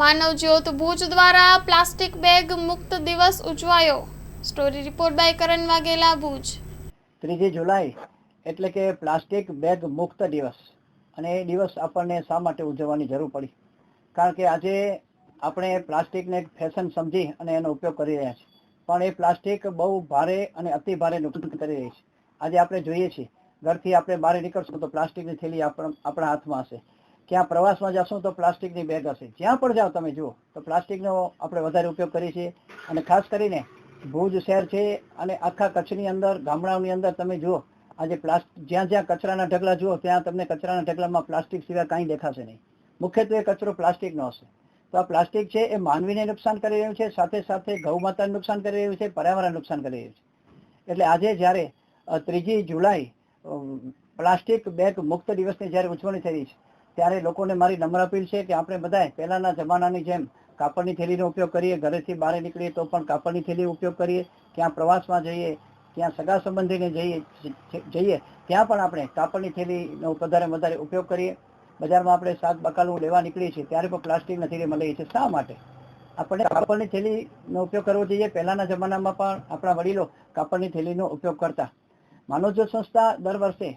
માનવ જ્યોત ભુજ દ્વારા plastic bag મુક્ત દિવસ ઉજવાયો. Story report by Karan Vaghela Bhuj. ત્રીજી જુલાઈ એટલે કે પ્લાસ્ટિક બેગ મુક્ત દિવસ. અને એ દિવસ આપણને શા માટે ઉજવવાની જરૂર પડી? કારણ કે આજે આપણે પ્લાસ્ટિકને એક ફેશન સમજી અને એનો ઉપયોગ કરી રહ્યા છીએ. પણ એ પ્લાસ્ટિક બહુ ભારે અને અતિ ભારે નુકસાન કરી રહી છે. આજે આપણે જોઈએ છીએ, ઘરથી આપણે બહાર નીકળશું તો પ્લાસ્ટિકની થેલી આપણા હાથમાં હશે. ક્યાં પ્રવાસમાં જશો તો પ્લાસ્ટિકની બેગ હશે. જ્યાં પણ જાઓ તમે, જુઓ, તો પ્લાસ્ટિકનો આપણે વધારે ઉપયોગ કરીએ છીએ. અને ખાસ કરીને ભુજ શહેર છે અને આખા કચ્છની અંદર, ગામડાઓની અંદર તમે જુઓ, આજે પ્લાસ્ટિક જ્યાં જ્યાં કચરાના ઢગલા જુઓ, ત્યાં તમને કચરાના ઢગલામાં પ્લાસ્ટિક સિવાય કાંઈ દેખાશે નહીં. મુખ્યત્વે કચરો પ્લાસ્ટિકનો હશે. તો આ પ્લાસ્ટિક છે એ માનવીને નુકસાન કરી રહ્યું છે, સાથે સાથે ગૌ માતાને નુકસાન કરી રહ્યું છે પર્યાવરણ નુકસાન કરી રહ્યું છે. એટલે આજે જ્યારે ત્રીજી જુલાઈ પ્લાસ્ટિક બેગ મુક્ત દિવસની જ્યારે ઉજવણી થઈ રહી છે ત્યારે લોકોને મારી નમ્ર અપીલ છે કે આપણે બધાએ પહેલાના જમાનાની જેમ કાપડની થેલીનો ઉપયોગ કરીએ, ઘરેથી બહાર નીકળીએ તો પણ કાપડની થેલી ઉપયોગ કરીએ, ક્યાં પ્રવાસમાં જઈએ ત્યાં સગા સંબંધીને જઈએ જઈએ, ત્યાં પણ આપણે કાપડની થેલીનો વધારે વધારે ઉપયોગ કરીએ. બજારમાં આપણે શાક બકાલું લેવા નીકળીએ છીએ ત્યારે પણ પ્લાસ્ટિકની થેલી મળીએ છે. શા માટે? આપણે કાપડની થેલીનો ઉપયોગ કરવો જોઈએ. પહેલાના જમાનામાં પણ આપણા વડીલો કાપડની થેલીનો ઉપયોગ કરતા. માનવજ્યોત સંસ્થા દર વર્ષે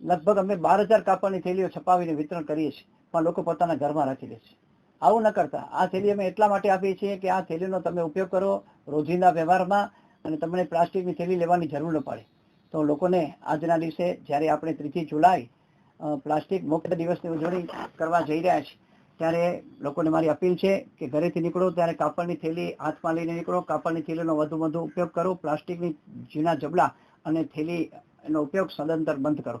લગભગ અમે બાર હજાર કાપડની થેલીઓ છપાવીને વિતરણ કરીએ છીએ, પણ લોકો પોતાના ઘરમાં રાખી દે છે. આવું ન કરતા. આ થેલી અમે એટલા માટે આપીએ છીએ કે આ થેલીનો તમે ઉપયોગ કરો રોજિંદા વ્યવહારમાં અને તમને પ્લાસ્ટિકની થેલી લેવાની જરૂર ન પડે. તો લોકોને આજના દિવસે જ્યારે આપણે ત્રીજી જુલાઈ પ્લાસ્ટિક મુક્ત દિવસની ઉજવણી કરવા જઈ રહ્યા છીએ, ત્યારે લોકોને મારી અપીલ છે કે ઘરેથી નીકળો, ત્યારે કાપડની થેલી હાથમાં લઈને નીકળો. કાપડની થેલીનો વધુ વધુ ઉપયોગ કરો. પ્લાસ્ટિકની ઝીણા જબલા અને થેલી એનો ઉપયોગ સદંતર બંધ કરો.